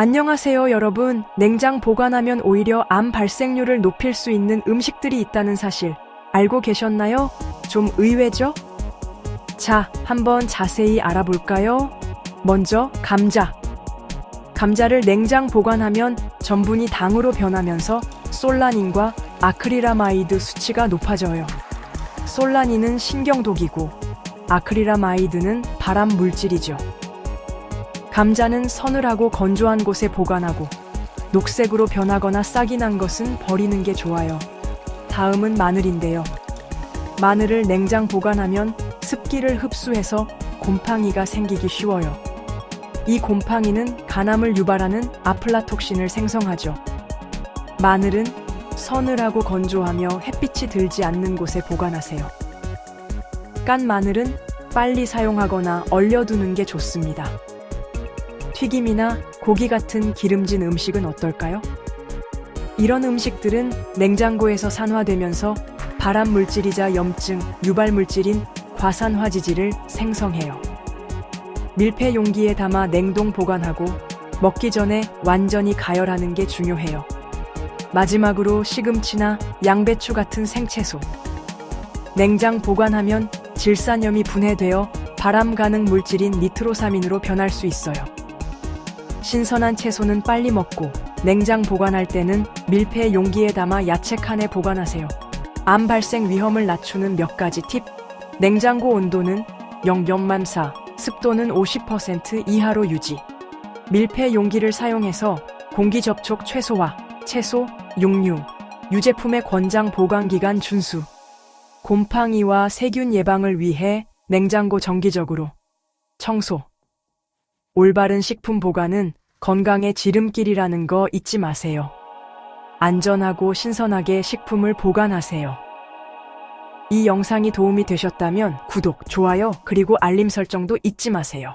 안녕하세요, 여러분. 냉장 보관하면 오히려 암 발생률을 높일 수 있는 음식들이 있다는 사실 알고 계셨나요? 좀 의외죠? 자, 한번 자세히 알아볼까요? 먼저, 감자. 감자를 냉장 보관하면 전분이 당으로 변하면서 솔라닌과 아크릴라마이드 수치가 높아져요. 솔라닌은 신경독이고 아크릴라마이드는 발암 물질이죠. 감자는 서늘하고 건조한 곳에 보관하고 녹색으로 변하거나 싹이 난 것은 버리는 게 좋아요. 다음은 마늘인데요. 마늘을 냉장 보관하면 습기를 흡수해서 곰팡이가 생기기 쉬워요. 이 곰팡이는 간암을 유발하는 아플라톡신을 생성하죠. 마늘은 서늘하고 건조하며 햇빛이 들지 않는 곳에 보관하세요. 깐 마늘은 빨리 사용하거나 얼려두는 게 좋습니다. 튀김이나 고기 같은 기름진 음식은 어떨까요? 이런 음식들은 냉장고에서 산화되면서 발암 물질이자 염증, 유발 물질인 과산화지질을 생성해요. 밀폐 용기에 담아 냉동 보관하고 먹기 전에 완전히 가열하는 게 중요해요. 마지막으로 시금치나 양배추 같은 생채소. 냉장 보관하면 질산염이 분해되어 발암 가능 물질인 니트로사민으로 변할 수 있어요. 신선한 채소는 빨리 먹고 냉장 보관할 때는 밀폐 용기에 담아 야채 칸에 보관하세요. 암 발생 위험을 낮추는 몇 가지 팁. 냉장고 온도는 0.4, 습도는 50% 이하로 유지. 밀폐 용기를 사용해서 공기 접촉 최소화, 채소, 육류, 유제품의 권장 보관 기간 준수. 곰팡이와 세균 예방을 위해 냉장고 정기적으로 청소. 올바른 식품 보관은 건강의 지름길이라는 거 잊지 마세요. 안전하고 신선하게 식품을 보관하세요. 이 영상이 도움이 되셨다면 구독, 좋아요, 그리고 알림 설정도 잊지 마세요.